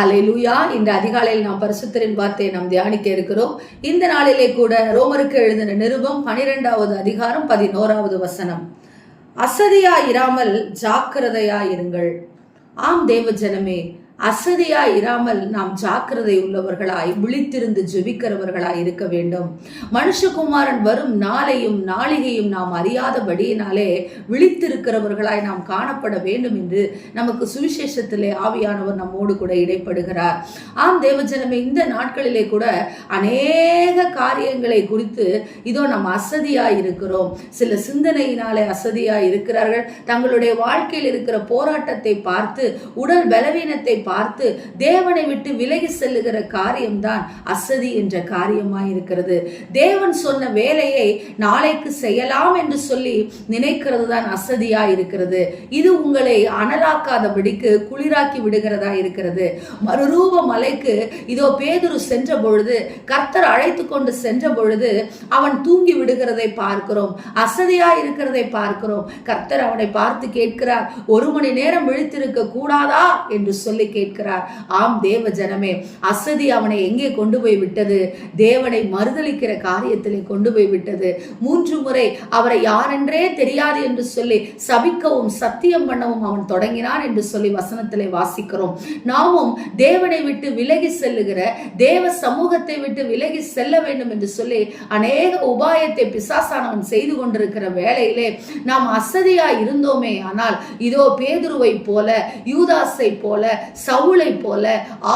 அலையிலூயா இந்த அதிகாலையில் நாம் பரிசுத்தரின் வார்த்தையை நாம் தியானிக்க இருக்கிறோம். இந்த நாளிலே கூட ரோமருக்கு எழுதின நிருபம் பனிரெண்டாவது அதிகாரம் பதினோராவது வசனம். அசதியா இராமல் ஜாக்கிரதையா இருங்கள் ஆம் தேவ ஜனமே அசதியா இராமல் நாம் ஜாக்கிரதை உள்ளவர்களாய் விழித்திருந்து ஜெபிக்கிறவர்களாய் இருக்க வேண்டும். மனுஷகுமாரன் வரும் நாளையும் நாளிகையும் நாம் அறியாதபடியினாலே விழித்திருக்கிறவர்களாய் நாம் காணப்பட வேண்டும் என்று நமக்கு சுவிசேஷத்திலே ஆவியானவர் நம்மோடு கூட இடைப்படுகிறார். ஆம் தேவஜனமே இந்த நாட்களிலே கூட அநேக காரியங்களை குறித்து இதோ நாம் அசதியாய் இருக்கிறோம். சில சிந்தனையினாலே அசதியாய் இருக்கிறார்கள். தங்களுடைய வாழ்க்கையில் இருக்கிற போராட்டத்தை பார்த்து உடல் பலவீனத்தை பார்த்து தேவனை விட்டு விலகி செல்லுகிற காரியம்தான் அசதி என்ற காரியமாயிருக்கிறது. தேவன் சொன்ன வேலையை நாளைக்கு செய்யலாம் என்று சொல்லி நினைக்கிறது தான் அசதியா இருக்கிறது இது உங்களை அனலாக்காதபடிக்கு குளிராக்கி விடுகிறதா இருக்கிறது. மறுரூப மலைக்கு இதோ பேதுரு சென்ற பொழுது கர்த்தர் அழைத்து கொண்டு சென்ற பொழுது அவன் தூங்கி விடுகிறதை பார்க்கிறோம். அசதியா இருக்கிறதை பார்க்கிறோம். கர்த்தர் அவனை பார்த்து கேட்கிறார் ஒரு மணி நேரம் விழித்திருக்க கூடாதா என்று சொல்லி கேட்கிறார். ஆம் தேவ ஜனமே அசதி அவனை எங்கே கொண்டு போய் விட்டது? தேவனை மறுதளிக்கிற காரியத்திலே கொண்டு போய் விட்டது. மூன்று முறை அவரை யாரென்றே தெரியாது என்று சொல்லி சபிக்கவும் சத்தியம் பண்ணவும் அவன் தொடங்கினான் என்று சொல்லி வசனத்திலே வாசிக்கிறோம். நாமும் தேவனை விட்டு விலகி செல்லுகிற தேவ சமூகத்தை விட்டு விலகி செல்ல வேண்டும் என்று சொல்லி அநேக உபாயத்தை பிசாசானவன் செய்து கொண்டிருக்கிற வேளையிலே நாம் அசதியா இருந்தோமே. ஆனால் இதோ பேதுருவை போல யூதாஸை போல சவுளை போல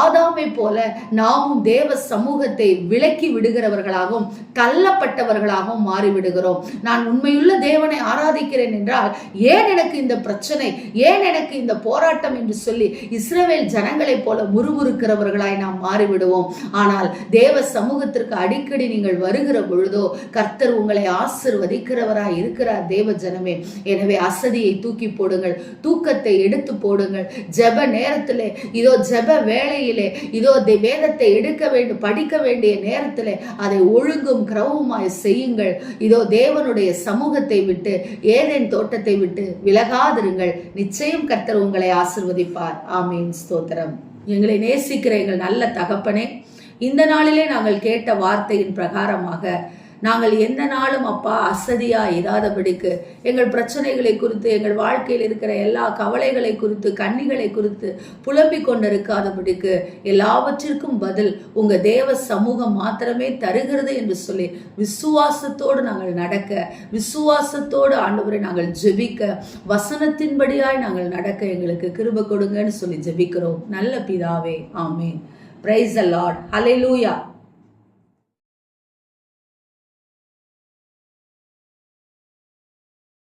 ஆதாமை போல நாமும் தேவ சமூகத்தை விலக்கி விடுகிறவர்களாகவும் தள்ளப்பட்டவர்களாகவும் மாறிவிடுகிறோம். நான் உண்மையுள்ள தேவனை ஆராதிக்கிறேன் என்றால் ஏன் எனக்கு இந்த பிரச்சனை ஏன் எனக்கு இந்த போராட்டம் என்று சொல்லி இஸ்ரேவேல் ஜனங்களைப் போல முறுமுறுக்கிறவர்களாய் நாம் மாறிவிடுவோம். ஆனால் தேவ சமூகத்திற்கு அடிக்கடி நீங்கள் வருகிற பொழுதோ கர்த்தர் உங்களை ஆசிர்வதிக்கிறவராய் இருக்கிறார் தேவ ஜனமே. எனவே அசதியை தூக்கி போடுங்கள் தூக்கத்தை எடுத்து போடுங்கள். ஜெப நேரத்திலே இதோ ஜெப வேளையிலே இதோ தி- வேதத்தை எடுக்க வேண்டும் படிக்க வேண்டிய நேரத்திலே அதை ஒழுங்கும் கிரவமாய் செய்யுங்கள். இதோ தேவனுடைய சமூகத்தை விட்டு ஏதேன் தோட்டத்தை விட்டு விலகாதிருங்கள். நிச்சயம் கர்த்தர் உங்களை ஆசிர்வதிப்பார். ஆமீன். ஸ்தோத்திரம். எங்களை நேசிக்கிற எங்கள் நல்ல தகப்பனே இந்த நாளிலே நாங்கள் கேட்ட வார்த்தையின் பிரகாரமாக நாங்கள் எந்த நாளும் அப்பா அசதியா இராதபடிக்கு எங்கள் பிரச்சனைகளை குறித்து எங்கள் வாழ்க்கையில் இருக்கிற எல்லா கவலைகளை குறித்து கண்ணிகளை குறித்து புலம்பிக் கொண்டிருக்காதபடிக்கு எல்லாவற்றிற்கும் பதில் உங்க தேவ சமூகம் மாத்திரமே தருகிறது என்று சொல்லி விசுவாசத்தோடு நாங்கள் நடக்க விசுவாசத்தோடு ஆண்டவரை நாங்கள் ஜெபிக்க வசனத்தின்படியாய் நாங்கள் நடக்க எங்களுக்கு கிருப கொடுங்கன்னு சொல்லி ஜெபிக்கிறோம். நல்ல பிதாவே ஆமேன். பிரைஸ் அ லார்ட் ஹalleluya